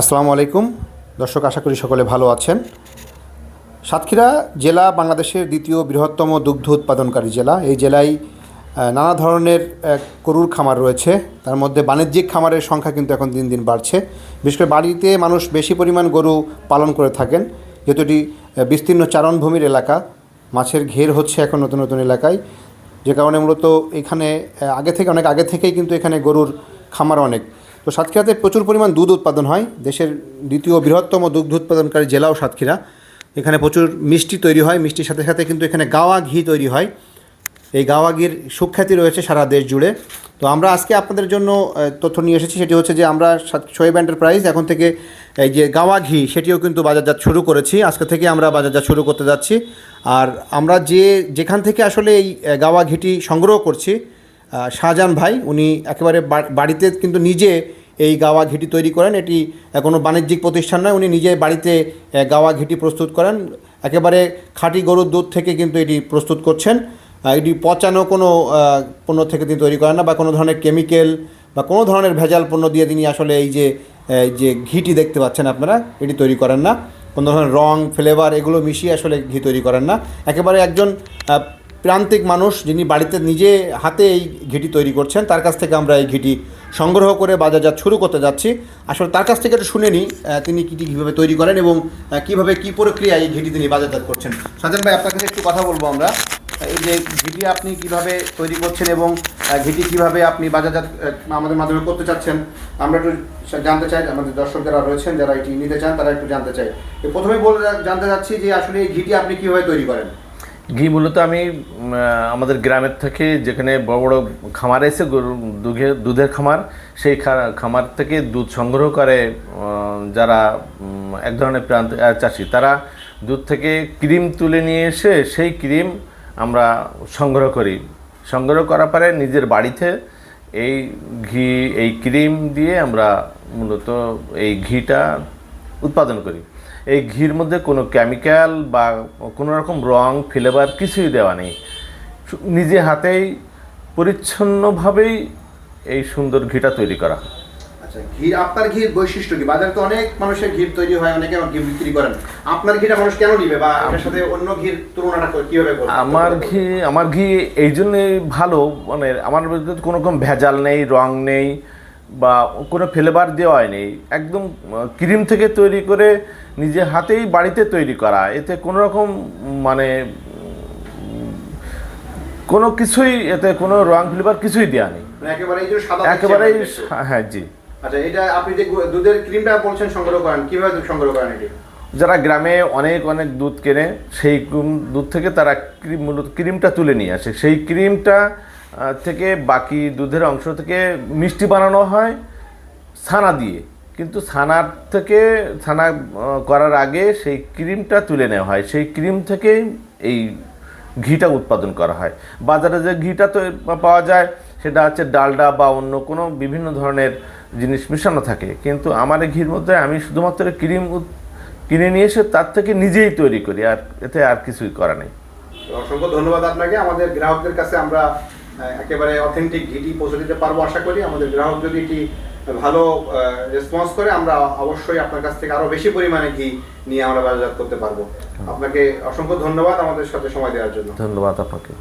আসসালামু আলাইকুম। দর্শক, আশা করি সকলে ভালো আছেন। সাতক্ষীরা জেলা বাংলাদেশের দ্বিতীয় বৃহত্তম দুগ্ধ উৎপাদনকারী জেলা। এই জেলায় নানা ধরনের গরুর খামার রয়েছে। তার মধ্যে বাণিজ্যিক খামারের সংখ্যা কিন্তু এখন দিন দিন বাড়ছে। বিশেষ করে বাড়িতে মানুষ বেশি পরিমাণ গরু পালন করে থাকেন। যেহেতু এটি বিস্তীর্ণ চারণভূমির এলাকা, মাছের ঘের হচ্ছে এখন নতুন নতুন এলাকায়। যে কারণে মূলত এখানে আগে থেকে, অনেক আগে থেকেই কিন্তু এখানে গরুর খামার অনেক। তো সাতক্ষীরাতে প্রচুর পরিমাণ দুধ উৎপাদন হয়। দেশের দ্বিতীয় বৃহত্তম দুগ্ধ উৎপাদনকারী জেলাও সাতক্ষীরা। এখানে প্রচুর মিষ্টি তৈরি হয়। মিষ্টির সাথে সাথে কিন্তু এখানে গাওয়া ঘি তৈরি হয়। এই গাওয়া ঘির সুখ্যাতি রয়েছে সারা দেশ জুড়ে। তো আমরা আজকে আপনাদের জন্য তথ্য নিয়ে এসেছি। সেটি হচ্ছে যে আমরা শোয়েব এন্টারপ্রাইজ এখন থেকে এই যে গাওয়া ঘি, সেটিও কিন্তু বাজারজাত শুরু করেছি। আজকে থেকে আমরা বাজারজাত শুরু করতে যাচ্ছি। আর আমরা যে, যেখান থেকে আসলে এই গাওয়া ঘিটি সংগ্রহ করছি শাহজাহান ভাই, উনি একেবারে বাড়িতে কিন্তু নিজে এই গাওয়া ঘিটি তৈরি করেন। এটি কোনো বাণিজ্যিক প্রতিষ্ঠান নয়, উনি নিজে বাড়িতে গাওয়া ঘিটি প্রস্তুত করেন। একেবারে খাঁটি গরুর দুধ থেকে কিন্তু এটি প্রস্তুত করছেন। এটি পচানো কোনো পণ্য থেকে তিনি তৈরি করেন না, বা কোনো ধরনের কেমিক্যাল, বা কোনো ধরনের ভেজাল পণ্য দিয়ে তিনি আসলে এই যে যে ঘিটি দেখতে পাচ্ছেন আপনারা, এটি তৈরি করেন না। কোনো ধরনের রং ফ্লেভার এগুলো মিশিয়ে আসলে ঘি তৈরি করেন না। একেবারে একজন প্রান্তিক মানুষ যিনি বাড়িতে নিজে হাতে এই ঘিটি তৈরি করছেন, তার কাছ থেকে আমরা এই ঘিটি সংগ্রহ করে বাজারজাত শুরু করতে যাচ্ছি। আসলে তার কাছ থেকে একটু শুনে নিই তিনি কীটি কীভাবে তৈরি করেন এবং কীভাবে কী প্রক্রিয়ায় এই ঘিটি তিনি বাজারজাত করছেন। সাজান ভাই, আপনার কাছে একটু কথা বলব আমরা। এই যে ঘিটি আপনি কীভাবে তৈরি করছেন এবং ঘিটি কীভাবে আপনি বাজারজাত আমাদের মাধ্যমে করতে চাচ্ছেন, আমরা একটু জানতে চাই, আমাদের দর্শক যারা রয়েছেন, যারা এটি নিতে চান, তারা একটু জানতে চাই। প্রথমে বলে জানতে চাচ্ছি যে আসলে এই ঘিটি আপনি কীভাবে তৈরি করেন? ঘি মূলত আমি আমাদের গ্রামের থেকে যেখানে বড় বড় খামার এসে দুধের দুধের খামার, সেই খামার থেকে দুধ সংগ্রহ করে যারা এক ধরনের প্রান্ত চাষি, তারা দুধ থেকে ক্রিম তুলে নিয়ে এসে সেই ক্রিম আমরা সংগ্রহ করি। সংগ্রহ করার পরে নিজের বাড়িতে এই ঘি, এই ক্রিম দিয়ে আমরা মূলত এই ঘিটা উৎপাদন করি। এই ঘির মধ্যে কোনো কেমিক্যাল বা কোনো রকম রং ফ্লেভার কিছুই দেওয়া নেই। নিজে হাতেই পরিচ্ছন্নভাবেই এই সুন্দর ঘিটা তৈরি করা হয়। আচ্ছা ঘি আপনার ঘির বৈশিষ্ট্য কি? বাজারে তো অনেক মানুষের ঘি তৈরি হয় অনেকে ঘি বিক্রি করেন। আপনার ঘিটা মানুষ কেন নিবে বা এটার সাথে অন্য ঘির তুলনাটা কীভাবে আমার ঘি আমার ঘি এই জন্যই ভালো মানে আমার কোনো রকম ভেজাল নেই রং নেই বা কোনো ফ্লেভার দেওয়া নেই একদম ক্রিম থেকে তৈরি করে নিজে হাতেই বাড়িতে তৈরি করা। এতে কোনো রকম মানে কোনো কিছুই এতে কোনো রং ফ্লেভার কিছুই দেওয়া নেই। মানে একেবারেই হ্যাঁ জি। আচ্ছা এটা আপনি যে দুধের ক্রিমটা বলছেন সংগ্রহ করেন কীভাবে সংগ্রহ করেন এটি? যারা গ্রামে অনেক অনেক দুধ কেনে সেই দুধ থেকে তারা ক্রিম মূলত ক্রিমটা তুলে নিয়ে আসে। সেই ক্রিমটা থেকে বাকি দুধের অংশ থেকে মিষ্টি বানানো হয় ছানা দিয়ে। কিন্তু ছানার থেকে ছানা করার আগে সেই ক্রিমটা তুলে নেওয়া হয়। সেই ক্রিম থেকে এই ঘিটা উৎপাদন করা হয়। বাজারে যে ঘিটা তো পাওয়া যায়, সেটা হচ্ছে ডালডা বা অন্য কোনো বিভিন্ন ধরনের জিনিস মেশানো থাকে। কিন্তু আমার এই ঘির মধ্যে আমি শুধুমাত্র ক্রিম কিনে নিয়ে এসে তার থেকে নিজেই তৈরি করি, আর এতে আর কিছুই করা নেই। অসংখ্য ধন্যবাদ আপনাকে। আমাদের গ্রাহকদের কাছে আমরা একেবারে অথেন্টিক ঘিটি পৌঁছে দিতে পারব আশা করি। আমাদের গ্রাহক যদি এটি ভালো রেসপন্স করে আমরা অবশ্যই আপনার কাছ থেকে আরও বেশি পরিমাণে ঘি নিয়ে আমরা বাজারজাত করতে পারব। আপনাকে অসংখ্য ধন্যবাদ আমাদের সাথে সময় দেওয়ার জন্য। ধন্যবাদ আপনাকে।